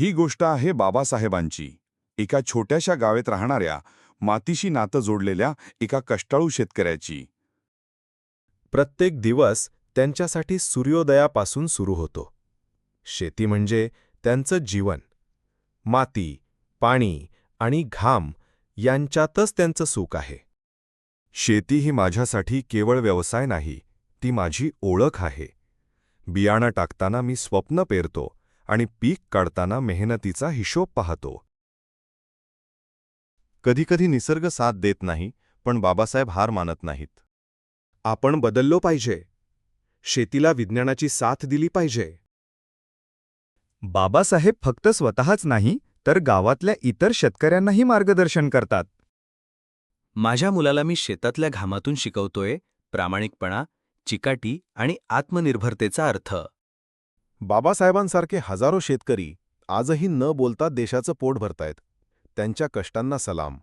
ही गोष्ट आहे बाबासाहेबांची. एका छोट्याशा गावेत राहणाऱ्या मातीशी नातं जोडलेल्या एका कष्टाळू शेतकऱ्याची. प्रत्येक दिवस त्यांच्यासाठी सूर्योदयापासून सुरू होतो. शेती म्हणजे त्यांचं जीवन. माती पाणी आणि घाम यांच्यातच त्यांचं सुख आहे. शेती ही माझ्यासाठी केवळ व्यवसाय नाही ती माझी ओळख आहे. बियाणं टाकताना मी स्वप्न पेरतो आणि पीक काढताना मेहनतीचा हिशोब पाहतो. कधीकधी निसर्ग साथ देत नाही पण बाबासाहेब हार मानत नाहीत. आपण बदललो पाहिजे. शेतीला विज्ञानाची साथ दिली पाहिजे. बाबासाहेब फक्त स्वतःच नाही तर गावातल्या इतर शेतकऱ्यांनाही मार्गदर्शन करतात. माझ्या मुलाला मी शेतातल्या घामातून शिकवतोय प्रामाणिकपणा चिकाटी आणि आत्मनिर्भरतेचा अर्थ. बाबासाहेबांसारखे हजारो शेतकरी आजही न बोलता देशाचं पोट भरतायत. त्यांच्या कष्टांना सलाम.